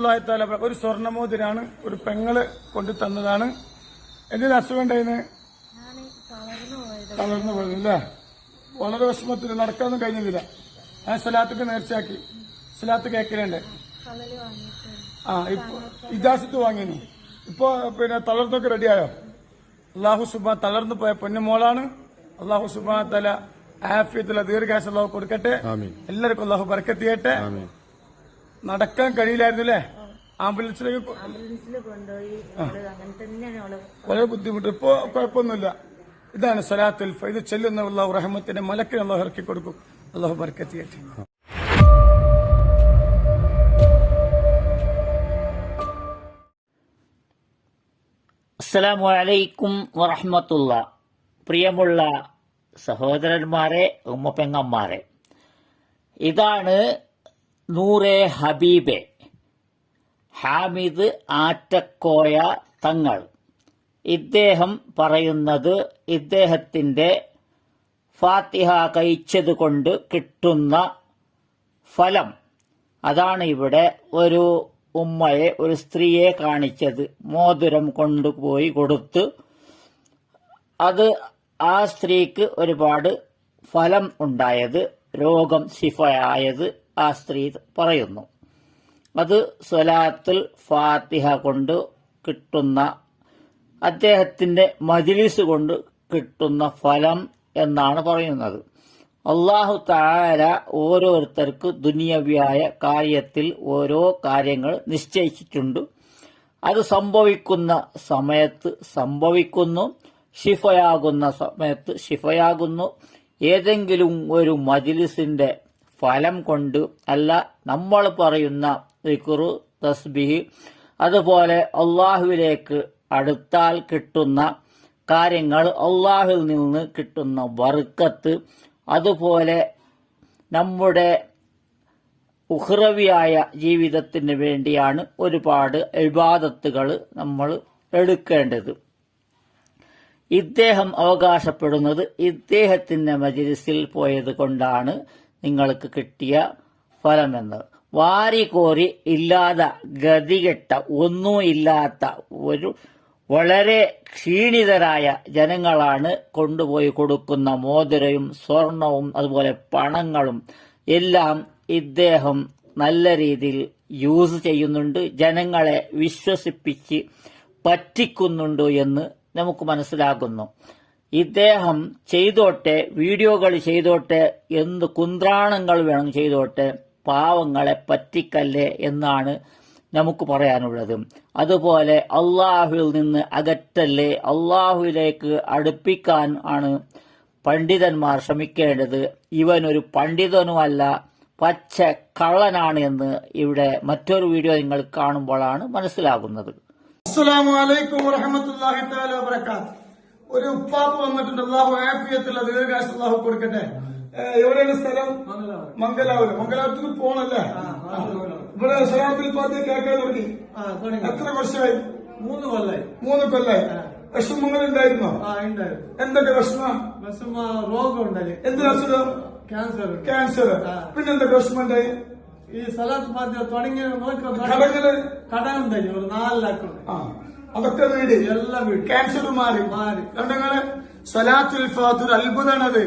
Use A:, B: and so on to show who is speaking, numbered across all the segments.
A: ഒരു സ്വർണമോതിരാണ് ഒരു പെങ്ങൾ കൊണ്ടു തന്നതാണ്. എന്തിനു അസുഖം ഉണ്ടായിന്?
B: ഞാൻ തളർന്നു പോയത്.
A: അല്ലേ? പോയതല്ലേ വളരെ വിഷമത്തിൽ നടക്കാനൊന്നും കഴിഞ്ഞില്ല. ഞാൻ സ്ഥലത്തൊക്കെ നേർച്ചയാക്കി. സലാത്ത്
B: കേക്കലുണ്ട്.
A: ആ ഇപ്പൊ ഇജാസത്ത് വാങ്ങിനി ഇപ്പൊ പിന്നെ തളർന്നൊക്കെ റെഡിയായോ? അള്ളാഹു സുബാൻ തളർന്നു പോയ പൊന്നുമോളാണ് അള്ളാഹു സുബാൻ തല ആഫിയത്തുള്ള ദീർഘാശ അള്ളാഹു കൊടുക്കട്ടെ. എല്ലാവർക്കും അള്ളാഹു ബർക്കത്തിയട്ടെ നടക്കാൻ കഴിയില്ലായിരുന്നു അല്ലേ ആംബുലൻസിലേക്ക്
B: ആംബുലൻസിൽ കൊണ്ടുപോയി. അങ്ങനെ തന്നെയാണ്
A: വളരെ ബുദ്ധിമുട്ട്. ഇപ്പോ കുഴപ്പമൊന്നുമില്ല. ഇതാണ് സലാത്തുൽ ഫൈദ്. ചെല്ലുന്ന അള്ളാഹു റഹ്മത്തിന്റെ മലക്കിന് അള്ളാഹു ഇറക്കി കൊടുക്കും അള്ളാഹു ബർക്കത്തിയട്ടെ
C: അസ്സലാമു അലൈക്കും വറഹമത്തുള്ള. പ്രിയമുള്ള സഹോദരന്മാരെ ഉമ്മപ്പെങ്ങന്മാരെ. ഇതാണ് നൂറെ ഹബീബെ. ഹാമിദ് ആറ്റക്കോയ തങ്ങൾ. ഇദ്ദേഹം പറയുന്നത് ഇദ്ദേഹത്തിന്റെ ഫാത്തിഹ കഴിച്ചതുകൊണ്ട് കിട്ടുന്ന ഫലം. അതാണ് ഇവിടെ ഒരു ഉമ്മയെ ഒരു സ്ത്രീയെ കാണിച്ചത്. മോതിരം കൊണ്ടുപോയി കൊടുത്ത് അത് ആ സ്ത്രീക്ക് ഒരുപാട് ഫലം ഉണ്ടായത് രോഗം ശിഫയായത് ആ സ്ത്രീ പറയുന്നു. അത് സ്വലാത്തുൽ ഫാത്തിഹ കൊണ്ട് കിട്ടുന്ന അദ്ദേഹത്തിന്റെ മജിലിസ് കൊണ്ട് കിട്ടുന്ന ഫലം എന്നാണ് പറയുന്നത്. അള്ളാഹു താര ഓരോരുത്തർക്ക് ദുനിയവ്യായ കാര്യത്തിൽ ഓരോ കാര്യങ്ങൾ നിശ്ചയിച്ചിട്ടുണ്ട്. അത് സംഭവിക്കുന്ന സമയത്ത് സംഭവിക്കുന്നു ഷിഫയാകുന്ന സമയത്ത് ഷിഫയാകുന്നു ഏതെങ്കിലും ഒരു മജിലിസിന്റെ ഫലം കൊണ്ട് അല്ല നമ്മൾ പറയുന്ന ദിക്റു തസ്ബിഹ് അതുപോലെ അള്ളാഹുവിലേക്ക് അടുത്താൽ കിട്ടുന്ന കാര്യങ്ങൾ അള്ളാഹുവിൽ നിന്ന് കിട്ടുന്ന വറുക്കത്ത് അതുപോലെ നമ്മുടെ ഉഹ്റവിയായ ജീവിതത്തിന് വേണ്ടിയാണ് ഒരുപാട് ഇബാദത്തുകൾ നമ്മൾ എടുക്കേണ്ടത്. ഇദ്ദേഹം അവകാശപ്പെടുന്നത് ഇദ്ദേഹത്തിന്റെ മജിലിസിൽ പോയത് കൊണ്ടാണ് നിങ്ങൾക്ക് കിട്ടിയ ഫലമെന്ന്. വാരികോരി ഇല്ലാതെ ഗതികെട്ട ഒന്നും ഇല്ലാത്ത ഒരു വളരെ ക്ഷീണിതരായ ജനങ്ങളാണ് കൊണ്ടുപോയി കൊടുക്കുന്ന മോതിരയും സ്വർണവും അതുപോലെ പണങ്ങളും എല്ലാം ഇദ്ദേഹം നല്ല രീതിയിൽ യൂസ് ചെയ്യുന്നുണ്ട്. ജനങ്ങളെ വിശ്വസിപ്പിച്ച് പറ്റിക്കുന്നുണ്ട് എന്ന് നമുക്ക് മനസ്സിലാകുന്നു. ഇദ്ദേഹം ചെയ്തോട്ടെ വീഡിയോകൾ ചെയ്തോട്ടെ എന്ത് കുന്ത്രാണങ്ങൾ വേണം ചെയ്തോട്ടെ പാവങ്ങളെ പറ്റിക്കല്ലേ എന്നാണ് നമുക്ക് പറയാനുള്ളത്. അതുപോലെ അള്ളാഹുവിൽ നിന്ന് അകറ്റല്ലേ അള്ളാഹുവിലേക്ക് അടുപ്പിക്കാൻ ആണ് പണ്ഡിതന്മാർ ശ്രമിക്കേണ്ടത്. ഇവനൊരു പണ്ഡിതനുമല്ല പച്ച കള്ളനാണ് എന്ന് ഇവിടെ മറ്റൊരു വീഡിയോ നിങ്ങൾ കാണുമ്പോഴാണ് മനസ്സിലാകുന്നത്.
A: അസ്സാം അലൈക്കും വറഹമത്തുള്ളാഹി തആല വബറകാത്ത് ഒരു ഉപ്പാപ്പ് വന്നിട്ടുണ്ട്. അള്ളാഹു ആഫിയത്തില്ല ദീർഘാശ അള്ളാഹു കൊടുക്കട്ടെ. എവിടെയാണ് സ്ഥലം? മംഗലാപുരം. മംഗലാപുരത്തിന് പോണല്ലേ? ഇവിടെ സലാത്തുൽ പാത്തി കേൾക്കാൻ തുടങ്ങി. എത്ര വർഷമായി?
D: മൂന്ന് കൊല്ലായി.
A: മൂന്ന് കൊല്ലായി. വിഷമങ്ങൾ ഉണ്ടായിരുന്നോ? എന്തൊക്കെ വിഷമ?
D: വിഷമ രോഗം ഉണ്ടായി
A: എന്ത് അസുഖം?
D: ക്യാൻസർ.
A: ക്യാൻസർ.
D: പിന്നെ
A: പിന്നെന്തൊക്കെ വിഷമം ഉണ്ടായി?
D: ഈ സലാത്ത് പാത്തി തുടങ്ങിയ നോക്കാം
A: കടകൾ
D: കടം ഉണ്ടായി ഒരു നാല്
A: ആ. അതൊക്കെ വീട്.
D: എല്ലാം വീട്.
A: ക്യാൻസർ മാറി.
D: മാറി.
A: കണ്ടങ്ങൾ സലാത്തുൽ ഫാത്തുൽ അത്ഭുതമാണത്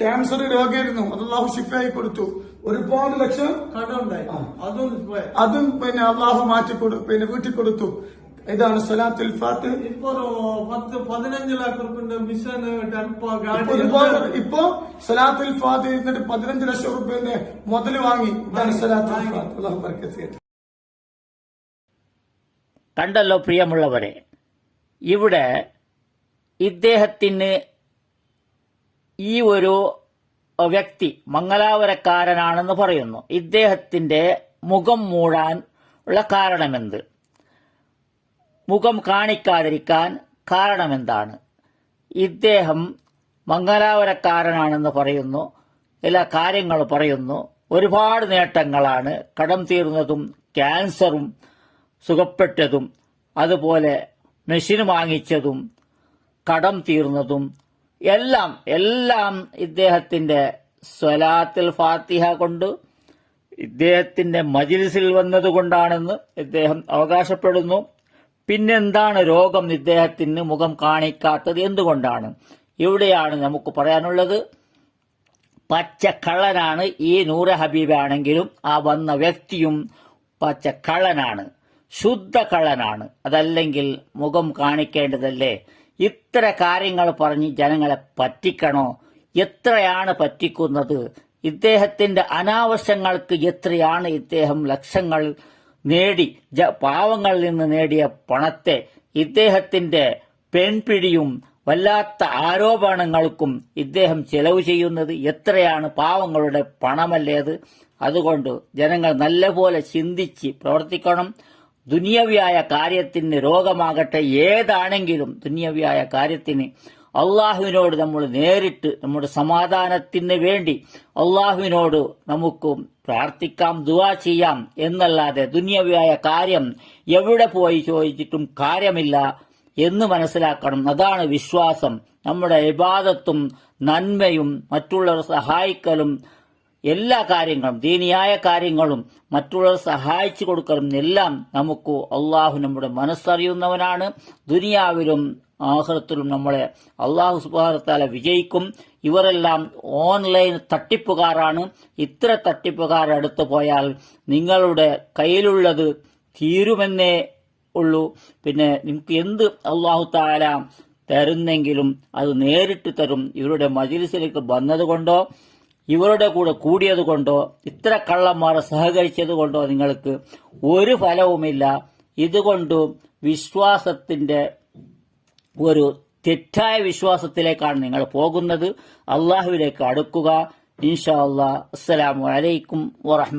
A: ക്യാൻസർ രോഗിയായിരുന്നു. അത് അള്ളാഹു ഷിഫയായി കൊടുത്തു. ഒരുപാട് ലക്ഷം
D: കടമുണ്ടായി. അതും
A: അതും പിന്നെ അള്ളാഹു മാറ്റി കൊടു പിന്നെ വീട്ടിൽ കൊടുത്തു. ഇതാണ് സലാത്തുൽ ഫാത്ത്
D: ഇപ്പൊ പത്ത് പതിനഞ്ച് ലക്ഷം റുപ്യന്റെ മിഷൻ ഗാഡി
A: ഇപ്പൊ സലാത്തുൽ ഫാത്ത് ഇരുന്നിട്ട് പതിനഞ്ച് ലക്ഷം റുപ്യന്റെ മുതൽ വാങ്ങി. ഇതാണ് സലാത്തുൽ ഫാത്ത് അള്ളാഹു ബർക്കത്ത്.
C: കണ്ടല്ലോ പ്രിയമുള്ളവരെ. ഇവിടെ ഇദ്ദേഹത്തിന് ഈ ഒരു വ്യക്തി മംഗലാപുരക്കാരനാണെന്ന് പറയുന്നു. ഇദ്ദേഹത്തിന്റെ മുഖം മൂടാൻ ഉള്ള കാരണമെന്ത്? മുഖം കാണിക്കാതിരിക്കാൻ കാരണമെന്താണ്? ഇദ്ദേഹം മംഗലാപുരക്കാരനാണെന്ന് പറയുന്നു. എല്ലാ കാര്യങ്ങൾ പറയുന്നു. ഒരുപാട് നേട്ടങ്ങളാണ്. കടം തീർന്നതും ക്യാൻസറും സുഖപ്പെട്ടതും അതുപോലെ മെഷീൻ വാങ്ങിച്ചതും കടം തീർന്നതും എല്ലാം എല്ലാം ഇദ്ദേഹത്തിന്റെ സ്വലാത്തിൽ ഫാത്തിഹ കൊണ്ട് ഇദ്ദേഹത്തിന്റെ മജിലിസിൽ വന്നതുകൊണ്ടാണെന്ന് ഇദ്ദേഹം അവകാശപ്പെടുന്നു. പിന്നെന്താണ് രോഗം ഇദ്ദേഹത്തിന് മുഖം കാണിക്കാത്തത്? എന്തുകൊണ്ടാണ്? ഇവിടെയാണ് നമുക്ക് പറയാനുള്ളത്. പച്ചക്കള്ളനാണ് ഈ നൂറ ഹബീബാണെങ്കിലും ആ വന്ന വ്യക്തിയും പച്ചക്കള്ളനാണ്. ശുദ്ധ കള്ളനാണ് അതല്ലെങ്കിൽ മുഖം കാണിക്കേണ്ടതല്ലേ? ഇത്ര കാര്യങ്ങൾ പറഞ്ഞ് ജനങ്ങളെ പറ്റിക്കണോ? എത്രയാണ് പറ്റിക്കുന്നത്? ഇദ്ദേഹത്തിന്റെ അനാവശ്യങ്ങൾക്ക് എത്രയാണ് ഇദ്ദേഹം ലക്ഷങ്ങൾ നേടി പാവങ്ങളിൽ നിന്ന് നേടിയ പണത്തെ? ഇദ്ദേഹത്തിന്റെ പെൺപിടിയും വല്ലാത്ത ആരോപണങ്ങൾക്കും ഇദ്ദേഹം ചെലവ് ചെയ്യുന്നത് എത്രയാണ്? പാവങ്ങളുടെ പണമല്ലേത് അതുകൊണ്ട് ജനങ്ങൾ നല്ലപോലെ ചിന്തിച്ച് പ്രവർത്തിക്കണം. ദുനിയവിയായ കാര്യത്തിന് രോഗമാകട്ടെ ഏതാണെങ്കിലും ദുനിയവിയായ കാര്യത്തിന് അള്ളാഹുവിനോട് നമ്മൾ നേരിട്ട് നമ്മുടെ സമാധാനത്തിന് വേണ്ടി അള്ളാഹുവിനോട് നമുക്ക് പ്രാർത്ഥിക്കാം ദുവാ ചെയ്യാം എന്നല്ലാതെ ദുനിയവിയായ കാര്യം എവിടെ പോയി ചോദിച്ചിട്ടും കാര്യമില്ല എന്ന് മനസ്സിലാക്കണം. അതാണ് വിശ്വാസം. നമ്മുടെ ഇബാദത്തും നന്മയും മറ്റുള്ളവർ സഹായിക്കലും എല്ലാ കാര്യങ്ങളും ദീനിയായ കാര്യങ്ങളും മറ്റുള്ളവർ സഹായിച്ചു കൊടുക്കലും എല്ലാം നമുക്ക് അള്ളാഹു നമ്മുടെ മനസ്സറിയുന്നവനാണ്. ദുനിയാവിലും ആഹ്ലത്തിലും നമ്മളെ അള്ളാഹു സുബാഹത്താല വിജയിക്കും. ഇവരെല്ലാം ഓൺലൈൻ തട്ടിപ്പുകാരാണ്. ഇത്ര തട്ടിപ്പുകാരടുത്തു പോയാൽ നിങ്ങളുടെ കയ്യിലുള്ളത് തീരുമെന്നേ ഉള്ളൂ. പിന്നെ നിങ്ങൾക്ക് എന്ത് അള്ളാഹു താല തരുന്നെങ്കിലും അത് നേരിട്ട് തരും. ഇവരുടെ മജിലിസിലേക്ക് വന്നതുകൊണ്ടോ ഇവരുടെ കൂടെ കൂടിയത് കൊണ്ടോ ഇത്ര കള്ളന്മാർ സഹകരിച്ചത് കൊണ്ടോ നിങ്ങൾക്ക് ഒരു ഫലവുമില്ല. ഇതുകൊണ്ടും വിശ്വാസത്തിന്റെ ഒരു തെറ്റായ വിശ്വാസത്തിലേക്കാണ് നിങ്ങൾ പോകുന്നത്. അള്ളാഹുവിലേക്ക് അടുക്കുക. ഇൻഷാ അള്ളാഹ്. അസ്സലാമു അലൈക്കും വറഹ്മ